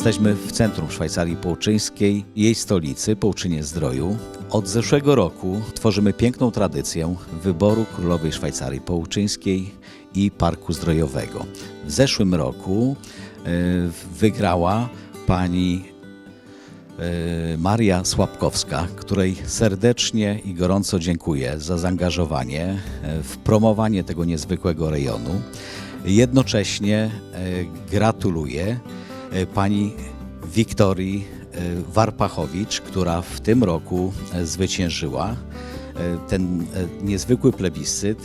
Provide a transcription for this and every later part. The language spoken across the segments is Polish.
Jesteśmy w centrum Szwajcarii Połczyńskiej, jej stolicy, Połczynie Zdroju. Od zeszłego roku tworzymy piękną tradycję wyboru Królowej Szwajcarii Połczyńskiej i Parku Zdrojowego. W zeszłym roku e, wygrała pani e, Maria Słapkowska, której serdecznie i gorąco dziękuję za zaangażowanie e, w promowanie tego niezwykłego rejonu. Jednocześnie gratuluję pani Wiktorii e, Warpachowicz, która w tym roku e, zwyciężyła e, ten e, niezwykły plebiscyt,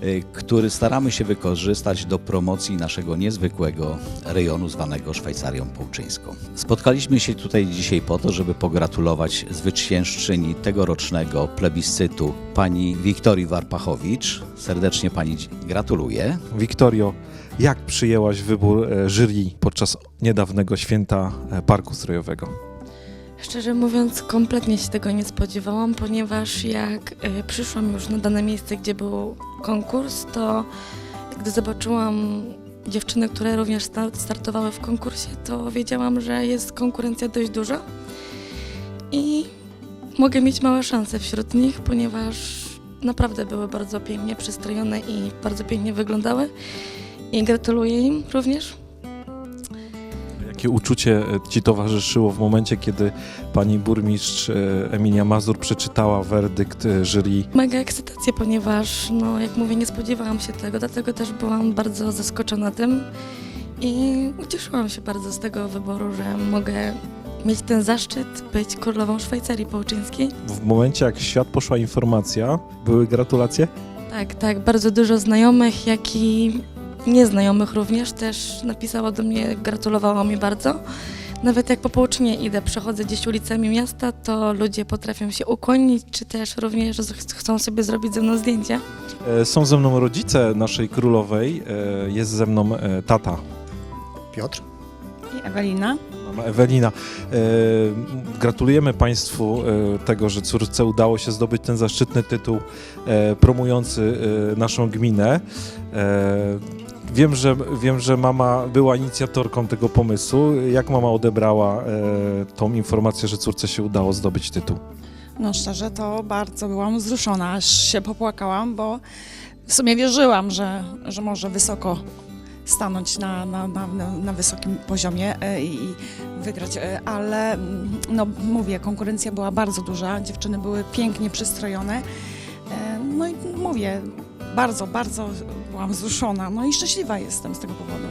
e, który staramy się wykorzystać do promocji naszego niezwykłego rejonu zwanego Szwajcarią Połczyńską. Spotkaliśmy się tutaj dzisiaj po to, żeby pogratulować zwyciężczyni tegorocznego plebiscytu pani Wiktorii Warpachowicz. Serdecznie pani gratuluję. Wiktorio, jak przyjęłaś wybór e, jury podczas niedawnego święta e, Parku Strojowego? Szczerze mówiąc, kompletnie się tego nie spodziewałam, ponieważ jak y, przyszłam już na dane miejsce, gdzie był konkurs, to gdy zobaczyłam dziewczyny, które również sta- startowały w konkursie, to wiedziałam, że jest konkurencja dość duża i mogę mieć małe szanse wśród nich, ponieważ naprawdę były bardzo pięknie przystrojone i bardzo pięknie wyglądały. I gratuluję im również. Jakie uczucie e, Ci towarzyszyło w momencie, kiedy pani burmistrz e, Emilia Mazur przeczytała werdykt e, jury? Mega ekscytację, ponieważ, no, jak mówię, nie spodziewałam się tego, dlatego też byłam bardzo zaskoczona tym i ucieszyłam się bardzo z tego wyboru, że mogę mieć ten zaszczyt być królową Szwajcarii Połczyńskiej. W momencie, jak w świat poszła informacja, były gratulacje? Tak, tak, bardzo dużo znajomych, jak i nieznajomych również też napisało do mnie, gratulowało mi bardzo. Nawet jak po Połczynie idę, przechodzę gdzieś ulicami miasta, to ludzie potrafią się ukłonić, czy też również ch- chcą sobie zrobić ze mną zdjęcie. E, Są ze mną rodzice naszej królowej, e, jest ze mną e, tata, Piotr. I Ewelina. mama Ewelina. Gratulujemy Państwu tego, że córce udało się zdobyć ten zaszczytny tytuł promujący naszą gminę. Wiem że, wiem, że mama była inicjatorką tego pomysłu. Jak mama odebrała e, tą informację, że córce się udało zdobyć tytuł? No szczerze to bardzo byłam wzruszona, aż się popłakałam, bo w sumie wierzyłam, że, że może wysoko stanąć na, na, na, na- na wysokim poziomie e, i i wygrać, e, ale mm, no mówię, konkurencja była bardzo duża, dziewczyny były pięknie przystrojone. E, No i mówię, bardzo, bardzo byłam wzruszona, no i szczęśliwa jestem z tego powodu.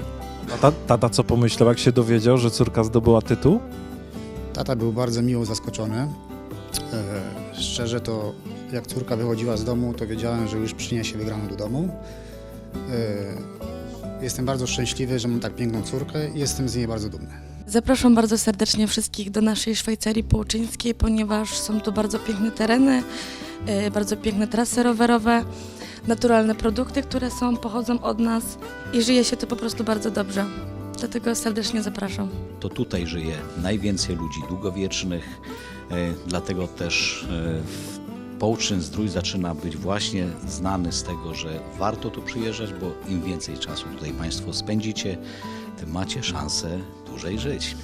Tata, tata co pomyślał, jak się dowiedział, że córka zdobyła tytuł? Tata był bardzo miło zaskoczony. E, szczerze to jak córka wychodziła z domu, to wiedziałem, że już przyniesie wygraną do domu. E, jestem bardzo szczęśliwy, że mam tak piękną córkę i jestem z niej bardzo dumny. Zapraszam bardzo serdecznie wszystkich do naszej Szwajcarii Połczyńskiej, ponieważ są tu bardzo piękne tereny, e, bardzo piękne trasy rowerowe, naturalne produkty, które są, pochodzą od nas i żyje się tu po prostu bardzo dobrze. Dlatego serdecznie zapraszam. To tutaj żyje najwięcej ludzi długowiecznych, e, dlatego też e, Połczyn Zdrój zaczyna być właśnie znany z tego, że warto tu przyjeżdżać, bo im więcej czasu tutaj Państwo spędzicie, tym macie szansę dłużej żyć.